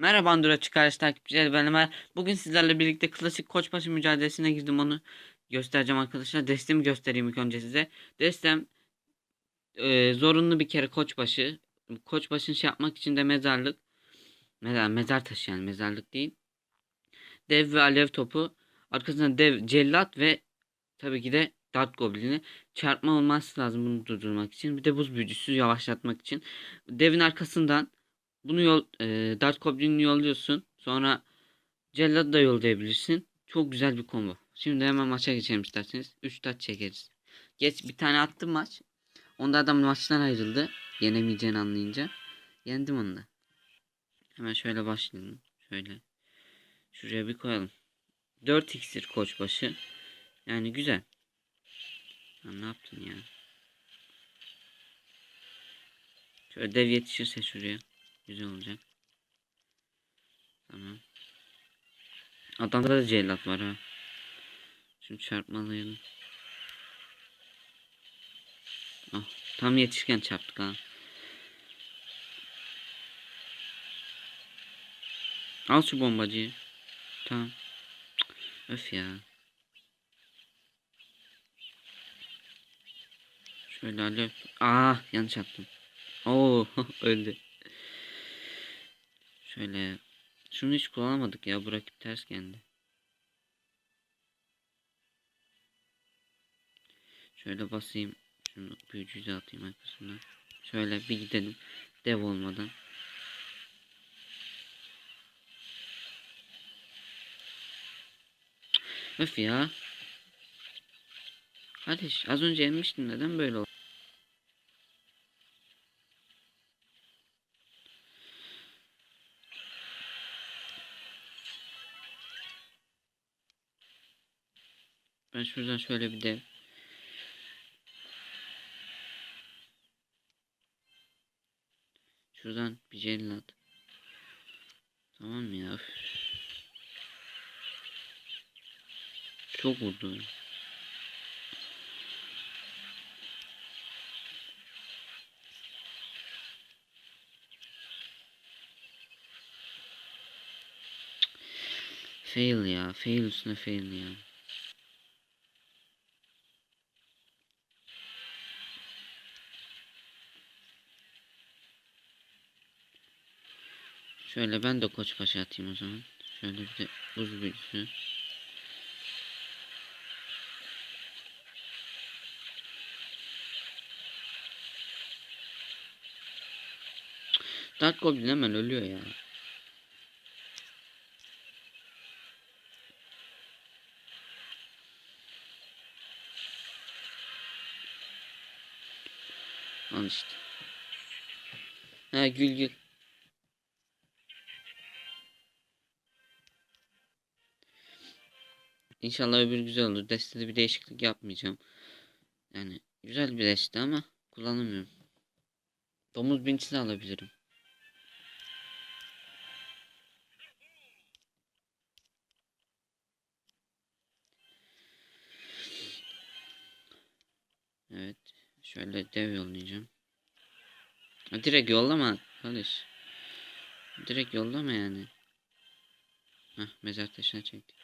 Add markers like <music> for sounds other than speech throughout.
Merhaba Android çıkarış takipçileri ben Ömer. Bugün sizlerle birlikte klasik koçbaşı mücadelesine girdim onu göstereceğim arkadaşlar. Destemi göstereyim ilk önce size. Destem e, zorunlu bir kere koçbaşı. Koçbaşını şey yapmak için de mezarlık. Mezar, mezar taşı yani mezarlık değil. Dev ve alev topu. Arkasında dev cellat ve tabii ki de dart goblini. Çarpma olması lazım bunu durdurmak için. Bir de buz büyücüsü yavaşlatmak için. Devin arkasından bunu yol e, Dart Goblin'i yolluyorsun. Sonra Cellad'ı da yollayabilirsin. Çok güzel bir combo. Şimdi hemen maça geçelim isterseniz. 3 taç çekeriz. Geç bir tane attım maç. Onda adam maçtan ayrıldı. Yenemeyeceğini anlayınca. Yendim onu da. Hemen şöyle başlayalım. Şöyle. Şuraya bir koyalım. 4 iksir koç başı. Yani güzel. Lan ne yaptın ya? Şöyle dev yetişirse şuraya. Güzel olacak. Tamam. Adamda da cellat var ha. Şimdi çarpmalıyım. Ah, tam yetişken çarptık ha. Al şu bombacıyı. Tamam. Öf ya. Şöyle alev. Aa yanlış attım. Oo <laughs> öldü. Şöyle. Şunu hiç kullanamadık ya. Bu rakip ters geldi. Şöyle basayım. Şunu büyücüyü de atayım arkasından. Şöyle bir gidelim. Dev olmadan. Öf ya. Kardeş az önce yenmiştin neden böyle oldu? Ben şuradan şöyle bir de Şuradan bir cellat. Tamam mı ya? Üf. Çok vurdu. Fail ya. Fail üstüne fail ya. Şöyle ben de koç paşa atayım o zaman. Şöyle bir de buz büyüsü. Dark Goblin hemen ölüyor ya. Al işte. Ha gül gül. İnşallah öbür güzel olur. Destede bir değişiklik yapmayacağım. Yani güzel bir deste ama kullanamıyorum. Domuz binçini alabilirim. Evet. Şöyle dev yollayacağım. Direkt yollama kardeş. Direkt yollama yani. Hah mezar taşına çekti.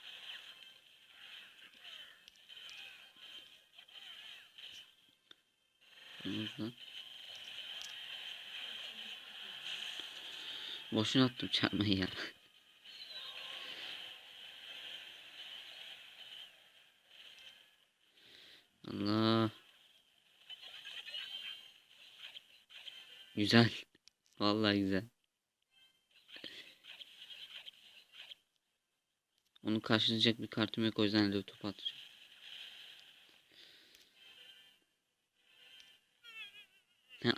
Boşuna attım çarpmayı ya. Allah. Güzel. Vallahi güzel. Onu karşılayacak bir kartım yok o yüzden de top atacağım.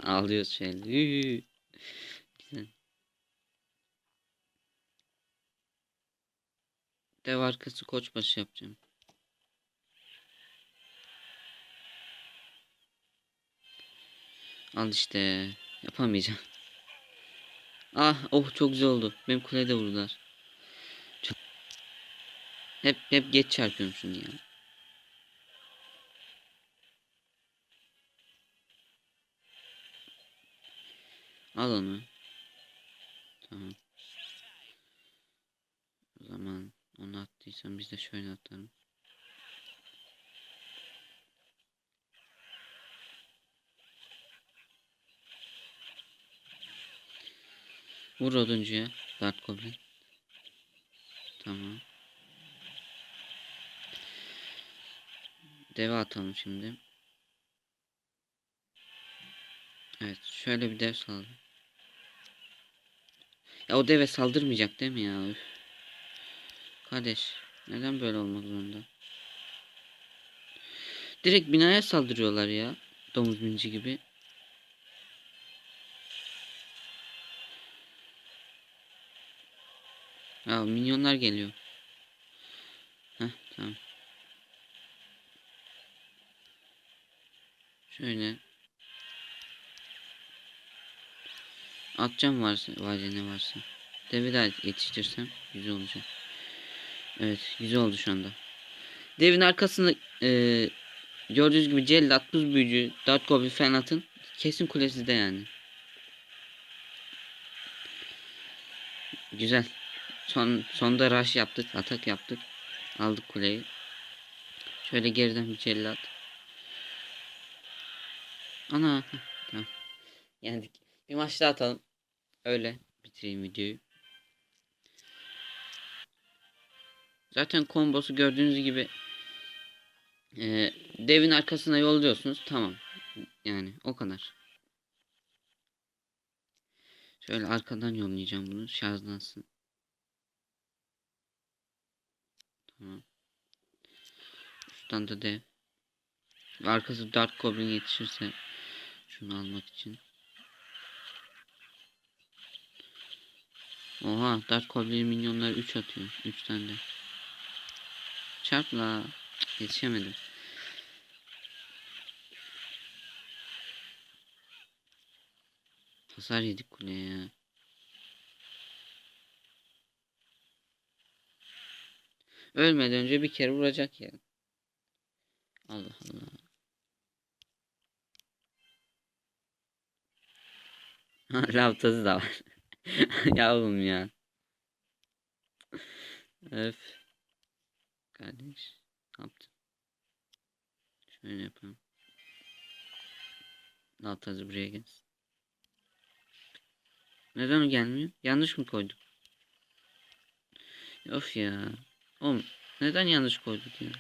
Ağlıyoruz şöyle. Güzel. Dev arkası koçbaşı yapacağım. Al işte. Yapamayacağım. Ah oh çok güzel oldu. Benim kulede vurdular. Çok... Hep hep geç çarpıyorum şunu ya. Al onu. Tamam. attıysan biz de şöyle atalım. Vur oduncuya. Dart Goblin. Tamam. Deve atalım şimdi. Evet. Şöyle bir dev saldı. Ya o deve saldırmayacak değil mi ya? Üf. Kardeş. Neden böyle olmak zorunda? Direkt binaya saldırıyorlar ya. Domuz binci gibi. Ya minyonlar geliyor. Heh tamam. Şöyle. Atacağım varsa, vade ne varsa. De yetiştirsem güzel olacak. Evet güzel oldu şu anda. Devin arkasında e, gördüğünüz gibi cellat, buz büyücü, dart goblin falan atın. Kesin kulesi de yani. Güzel. Son sonda rush yaptık, atak yaptık. Aldık kuleyi. Şöyle geriden bir cellat. Ana, tamam. Yendik. Bir maç daha atalım. Öyle bitireyim videoyu. Zaten kombosu gördüğünüz gibi e, devin arkasına yolluyorsunuz. Tamam. Yani o kadar. Şöyle arkadan yollayacağım bunu. Şarjlansın. Tamam. Şuradan da dev. Arkası Dark Goblin yetişirse şunu almak için. Oha Dark Goblin minyonlar 3 atıyor. 3 tane de. Çarpla. Yetişemedim. Hasar yedik kuleye. Ölmeden önce bir kere vuracak ya. Allah Allah. <laughs> Lav da var. <laughs> ya ya. Öf. Kardeş. Ne yaptın? Şöyle yapalım. Tazı buraya gelsin. Neden o gelmiyor? Yanlış mı koyduk? Of ya. Oğlum neden yanlış koyduk ya?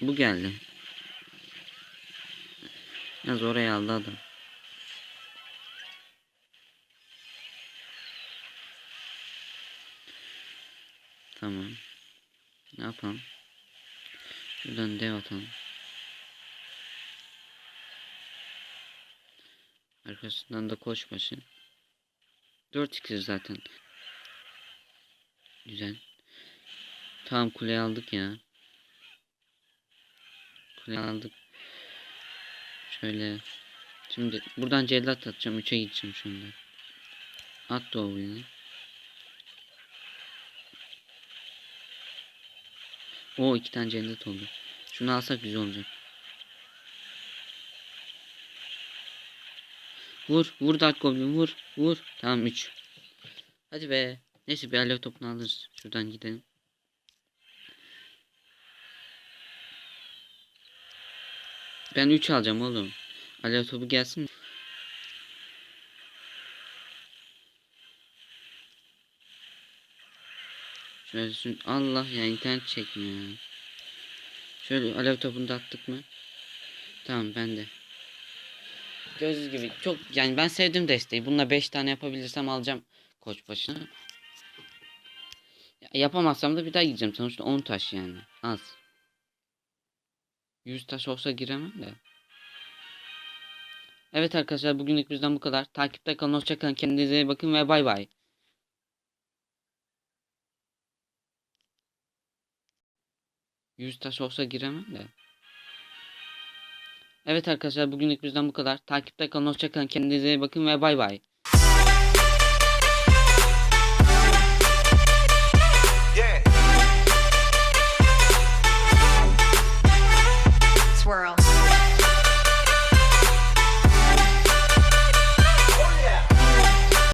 Bu geldi. Yalnız oraya aldı adam. Tamam. Ne yapalım? Şuradan dev atalım. Arkasından da koçbaşı. 4 iksir zaten. Güzel. Tamam kuleyi aldık ya. Kuleyi aldık. Şöyle. Şimdi buradan cellat atacağım. 3'e gideceğim anda. At da o O iki tane cellat oldu. Şunu alsak güzel olacak. Vur. Vur Dark Goblin vur. Vur. Tamam 3. Hadi be. Neyse bir alev topunu alırız. Şuradan gidelim. Ben 3 alacağım oğlum. Alev topu gelsin Şöyle Allah ya internet çekmiyor. Şöyle alev topunu da attık mı? Tamam ben de. Gördüğünüz gibi çok yani ben sevdim desteği. Bununla 5 tane yapabilirsem alacağım koç başına. Ya- Yapamazsam da bir daha gideceğim. Sonuçta 10 taş yani. Az. 100 taş olsa giremem de. Evet arkadaşlar bugünlük bizden bu kadar. Takipte kalın. Hoşçakalın. Kendinize iyi bakın ve bay bay. Yüz taş olsa giremem de. Evet arkadaşlar bugünlük bizden bu kadar. Takipte kalın. Hoşçakalın. Kendinize iyi bakın ve bay bay.